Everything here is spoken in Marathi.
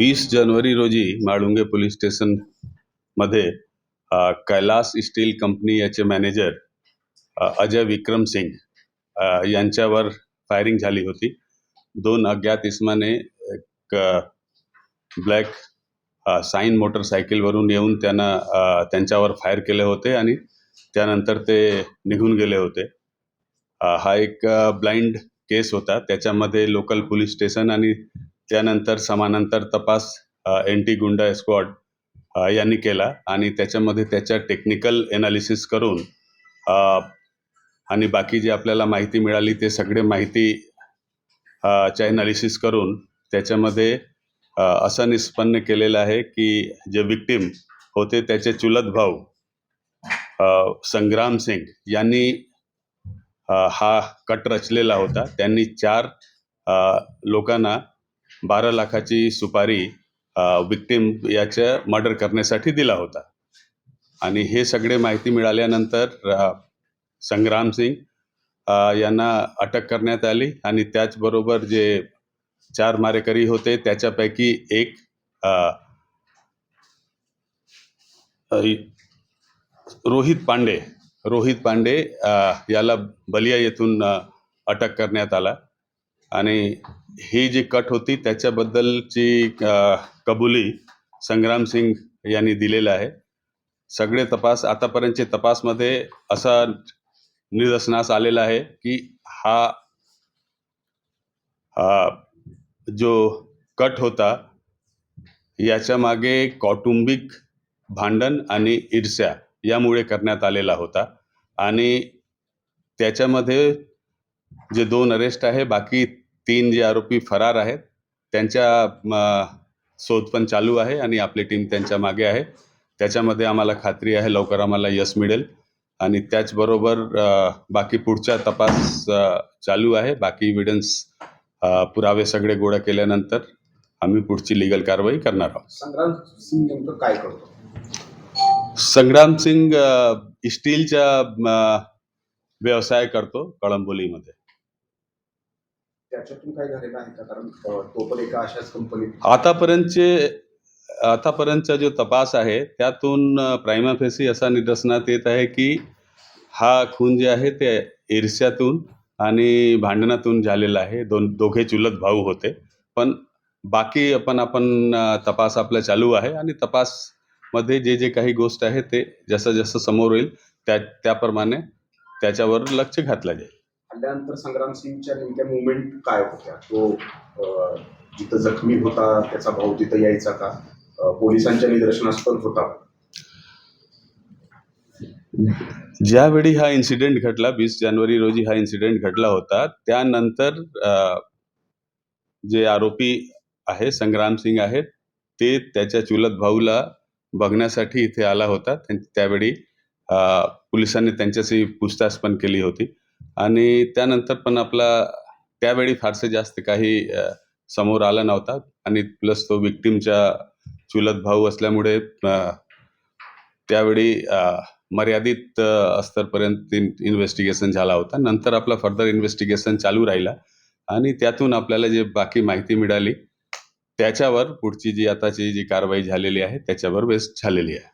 वीस जानेवारी रोजी माळुंगे पोलीस स्टेशनमध्ये कैलास स्टील कंपनी याचे मॅनेजर अजय विक्रम सिंग यांच्यावर फायरिंग झाली होती. दोन अज्ञात इसमाने एक ब्लॅक साईन मोटरसायकलवरून येऊन त्यांना त्यांच्यावर फायर केले होते आणि त्यानंतर ते निघून गेले होते. हा एक ब्लाइंड केस होता. त्याच्यामध्ये लोकल पोलीस स्टेशन आणि त्यानंतर समानांतर तपास एन टी गुंडा स्क्वॉड यांनी केला आणि त्याच्यामध्ये त्याच्या टेक्निकल एनालिसिस करून आणि बाकी जी आपल्याला माहिती मिळाली ते सगळे माहिती च्या एनालिसिस करून त्याच्यामध्ये असं निष्पन्न केलेलं आहे की जे विक्टिम होते त्याचे चुलत भाऊ संग्राम सिंग यांनी हा कट रचलेला होता. त्यांनी चार लोकांना बारा लाखाची सुपारी विक्टीम याच्या मर्डर करण्यासाठी दिला होता. आणि हे सगळे माहिती मिळाल्यानंतर संग्राम सिंग यांना अटक करण्यात आली आणि त्याचबरोबर जे चार मारेकरी होते त्याच्यापैकी एक रोहित पांडे रोहित पांडे याला बलिया येथून अटक करण्यात आला. आणि ही जी कट होती त्याच्याबद्दलची कबुली संग्राम सिंग यांनी दिलेलं आहे. सगळे तपास आतापर्यंतचे तपासमध्ये असा निदर्शनास आलेला आहे की हा जो कट होता याच्या मागे कौटुंबिक भांडण आणि ईर्ष्या यामुळे करण्यात आलेला होता. आणि त्याच्यामध्ये जे दोन अरेस्ट आहे बाकी तीन जे आरोपी फरार आहेत त्यांच्या शोध पण चालू आहे आणि आपली टीम त्यांच्या मागे आहे. त्याच्यामध्ये आम्हाला खात्री आहे लवकर आम्हाला यश मिळेल. आणि त्याचबरोबर बाकी पुढचा तपास चालू आहे. बाकी इव्हिडन्स पुरावे सगळे गोळा केल्यानंतर आम्ही पुढची लिगल कारवाई करणार आहोत. संग्राम सिंग नेमकं काय करतो? संग्राम सिंग अ, स्टीलचा अ, व्यवसाय करतो कळंबोलीमध्ये. त्याच्यातून काय झालेलं आहे का? कारण तो पण एका अशाच कंपनीत आतापर्यंतचे आतापर्यंतचा जो तपास आहे त्यातून प्रायमा फेसी असा निदर्शनात येत आहे की हा खून जे आहे ते ईर्ष्यातून आणि भांडणातून झालेला आहे. दोन दोघे चुलत भाऊ होते. पण बाकी आपण आपण तपास आपला चालू आहे आणि तपासमध्ये जे जे काही गोष्ट आहे ते जसं जसं समोर येईल त्या त्याप्रमाणे त्याच्यावर लक्ष घातलं जाईल. हल्ल्यानंतर संग्राम सिंगच्या नेमक्या मुवमेंट काय होत्या? तो जिथं जखमी होता त्याचा भाऊ तिथं यायचा का? पोलिसांच्या निदर्शनास्पद होता? ज्यावेळी हा इन्सिडेंट घडला वीस जानेवारी रोजी हा इन्सिडेंट घडला होता त्यानंतर जे आरोपी आहे संग्राम सिंग आहेत ते त्याच्या चुलत भाऊला बघण्यासाठी इथे आला होता. त्यावेळी पोलिसांनी त्यांच्याशी पूछताछ पण केली होती. आणि त्यानंतर पण आपला त्यावेळी फारसे जास्त काही समोर आला नव्हता. आणि प्लस तो विक्टीमच्या चुलत भाऊ असल्यामुळे त्यावेळी मर्यादित स्तरपर्यंत इन्व्हेस्टिगेशन झाला होता. नंतर आपला फर्दर इन्व्हेस्टिगेशन चालू राहिला. आणि त्यातून आपल्याला जे बाकी माहिती मिळाली त्याच्यावर पुढची जी आताची जी कारवाई झालेली आहे त्याच्यावर बेस्ट झालेली आहे.